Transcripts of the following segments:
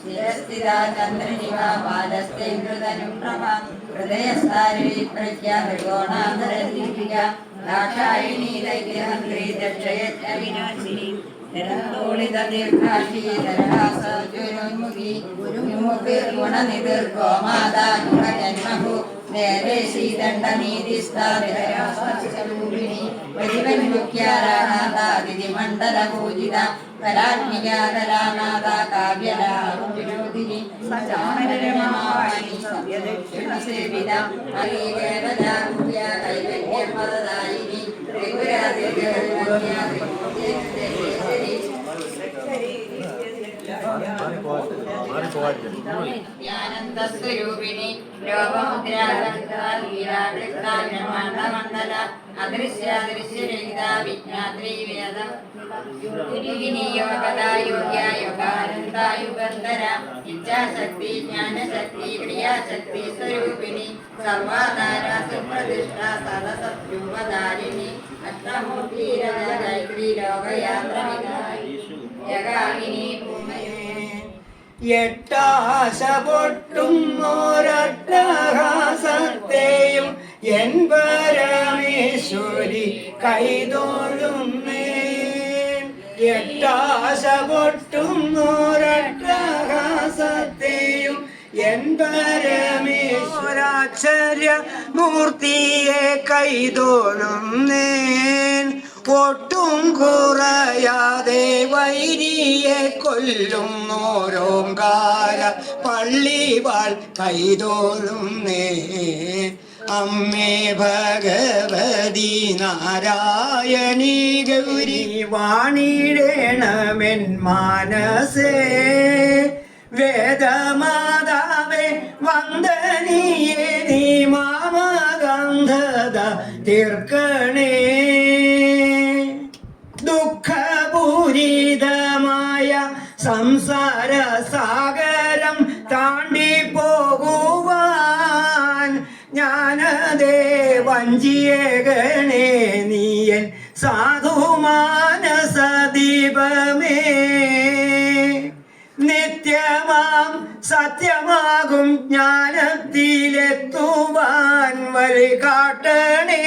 സ്ഥിരസ്ഥിത ചന്ദ്രനിവ ബാലസ്തേന്ദ്രതനും പ്രഭ. ഹൃദയസ്ഥാരി ഗുണജന്മഭൂ നേരെ ശ്രീദണ്ഡനീതിസ്ഥാപിതരാസൂപിണി പ്രതിവൻ മുഖ്യാരാണാദിതി മണ്ഡല പൂജിത കലാത്മികാകലാനാഥ കാവ്യലാവിനോദിനി സചാമരമാവാണി ജ്ഞാനന്ദസ്വരൂപിണി ലോകമുദ്രാകൃഷ്ണമണ്ഡല അദൃശ്യാദൃശ്യരഹിത വിജ്ഞാത്രീ വേദം യോഗായുഗായുഗന്ധര ഇച്ഛാശക്തി ജ്ഞാനശക്തി ക്രിയാശക്തി സ്വരൂപിണി സർവാധാര സുപ്രതിഷ്ഠ സദസത്യൂപധാരിണി അഷ്ടമൂർത്തി ലോകയാത്ര യഗാമിനി എട്ടാശ പൊട്ടുന്നോരട്ടഹാസത്തെയും എൻ പരമേശ്വരി കൈതോഴുന്നേ എട്ടാശ പൊട്ടുന്നോരട്ടഹാസത്തെയും എൻ പരമേശ്വരാശ്ചര്യ മൂർത്തിയെ കൈതോഴുന്നേൻ ഒട്ടും കുറയാതെ വൈരിയെ കൊല്ലുന്നോരോങ്കാര പള്ളിവാൾ കൈതോഴുന്നേ അമ്മേ ഭഗവതി നാരായണി ഗൗരി വാണിടേണമെൻ മാനസേ. വേദമാതാവേ വന്ദനീയേ നീ മാമ ഗന്ധത ദുഃഖപൂരിതമായ ഞാനതേ വഞ്ചിയേകണേ നീയൻ സാധുമാന സദീപമേ നിത്യമാം സത്യമാകും ജ്ഞാനത്തിലെത്തുവാൻ വഴി കാട്ടണേ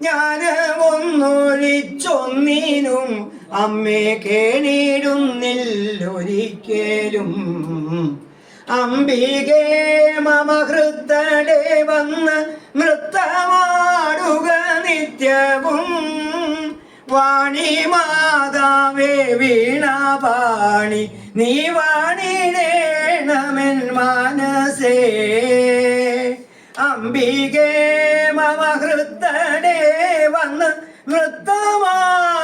ജ്ഞാനമൊന്നൊഴിച്ചൊന്നിനും അമ്മേ കേണിടുന്നില്ലൊരിക്കലും. അംബികേ മമ ഹൃത്തടെ വന്ന് നൃത്തമാടുക നിത്യവും. വാണി മാതാവേ വീണാപാണി നീ വാണിടേണമെൻ മനസേ. അംബികേ മമ ഹൃത്തടെ വന്ന് നൃത്തമാടുക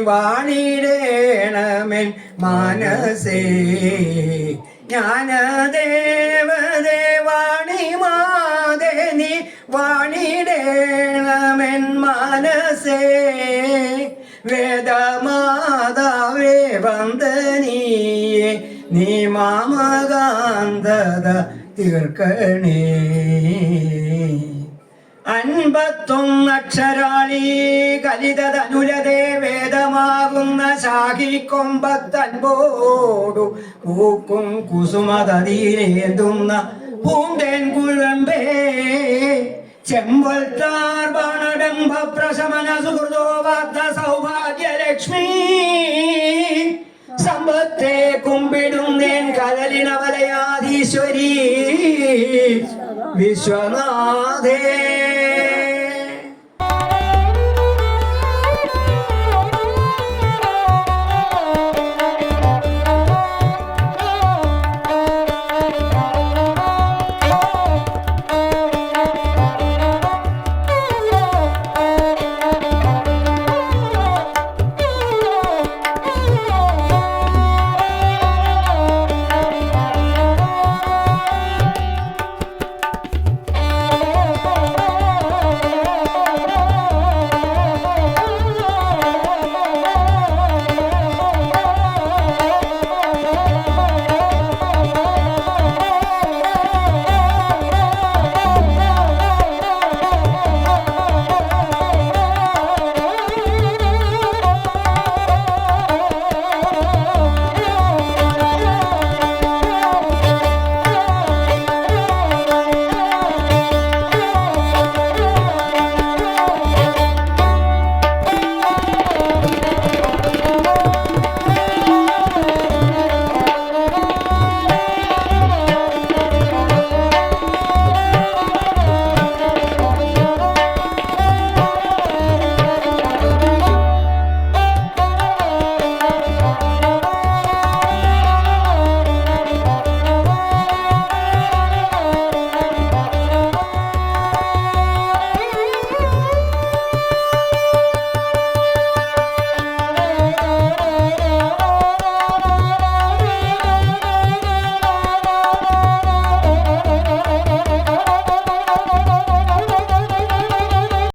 വാണിടേണമെൻ മാനസേ. ജ്ഞാനദേവദേവാണി മാതേ നീ വാണിടേണമെൻ മാനസേ. വേദമാതാവേ വന്ദനീയേ നീ മാമകാന്തത തീർക്കണേ. അൻപത്തൊന്നക്ഷരാളി കലിതതനുലതേ വേദമാകുന്ന ശാഖിക്കൊമ്പത്തൻപോടു പൂക്കും കുസുമതീരേന്തുന്ന പൂന്തേൻ കുഴമ്പേ. ചെമ്പൽത്താർ സുഹൃതോ വാർത്ത സൗഭാഗ്യലക്ഷ്മി സമ്പത്തെ കുമ്പിടുന്നേൻ കലലിനവലയാധീശ്വരി. വിശ്വനാഥേ.